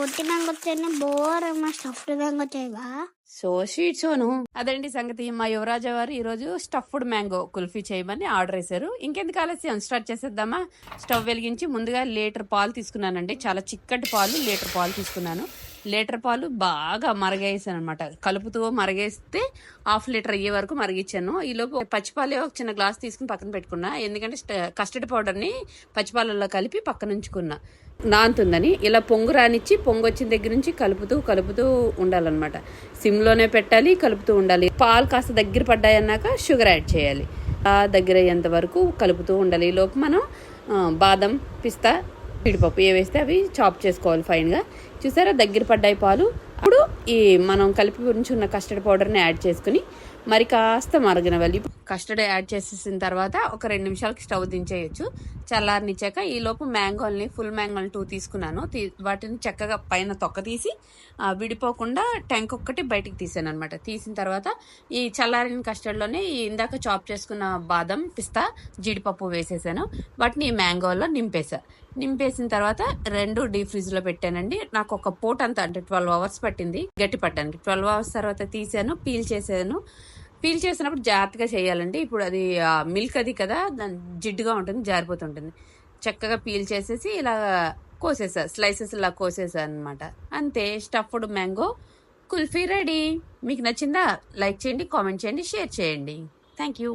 ఒట్టి mango bore మా stuffed mango so sweet సోను. అదండి సంగతి? మా యువరాజ వారు ఈ రోజు స్టఫ్డ్ మ్యాంగో కుల్ఫీ చేయమని ఆర్డర్ వేశారు. ఇంకెందుకు ఆలస్యం? స్టార్ట్ చేసేద్దామా? స్టవ్ వెలిగించి ముందుగా లీటర్ పాలు తీసుకున్నానండి. చాలా చిక్కటి పాలు లీటర్ పాలు తీసుకున్నాను. లీటర్ పాలు బాగా మరగేసాను అనమాట కలుపుతూ మరగేస్తే హాఫ్ లీటర్ అయ్యే వరకు మరిగించాను ఈలోపు పచ్చిపాలే ఒక చిన్న గ్లాస్ తీసుకుని పక్కన పెట్టుకున్నా. ఎందుకంటే స్ట- కస్టర్డ్ పౌడర్ని పచ్చిపాలల్లో కలిపి పక్కన ఉంచుకున్నా నాంతుందని ఇలా పొంగు రానిచ్చి పొంగు వచ్చిన దగ్గర నుంచి కలుపుతూ కలుపుతూ ఉండాలన్నమాట. సిమ్లోనే పెట్టాలి కలుపుతూ ఉండాలి. పాలు కాస్త దగ్గర పడ్డాయన్నాక షుగర్ యాడ్ చేయాలి. ఆ దగ్గర అయ్యేంత వరకు కలుపుతూ ఉండాలి. ఈ లోపు మనం బాదం పిస్తా జీడిపప్పు ఏ వేస్తే అవి చాప్ చేసుకోవాలి ఫైన్గా. చూసారా దగ్గర పడ్డాయి పాలు? ఈ మనం కలిపి ఉంచున్న కస్టర్డ్ పౌడర్ని యాడ్ చేసుకుని మరి కాస్త మరగనవాలి కస్టర్డ్ యాడ్ చేసేసిన తర్వాత ఒక రెండు నిమిషాలకి స్టవ్ దించేయచ్చు. చల్లారనిచ్చాక ఈలోపు మ్యాంగోల్ని ఫుల్ మ్యాంగోల్ని టూ తీసుకున్నాను. తీ- వాటిని చక్కగా పైన తొక్క తీసి విడిపోకుండా ట్యాంక్ ఒక్కటి బయటికి తీసాను అనమాట తీసిన తర్వాత ఈ చల్లారిన కస్టర్డ్లోనే ఈ ఇందాక చాప్ చేసుకున్న బాదం పిస్తా జీడిపప్పు వేసేసాను. వాటిని ఈ మ్యాంగోలో నింపేసా. నింపేసిన తర్వాత రెండు డీప్ ఫ్రిడ్జ్లో పెట్టానండి. నాకు ఒక పూట అంతా అంటే ట్వెల్వ్ అవర్స్ పట్టింది. గట్టి ట్వెల్వ్ అవర్స్ తర్వాత తీసాను పీల్ చేసాను. పీల్ చేసినప్పుడు జాగ్రత్తగా చేయాలండి. ఇప్పుడు అది మిల్క్ అది కదా దాని జిడ్డుగా ఉంటుంది జారిపోతుంటుంది. చక్కగా పీల్ చేసేసి ఇలా కోసేసా స్లైసెస్ ఇలా కోసేసా అనమాట అంతే స్టఫ్డ్ మ్యాంగో కుల్ఫీ రెడీ. మీకు నచ్చిందా? లైక్ చేయండి కామెంట్ చేయండి షేర్ చేయండి. Thank you.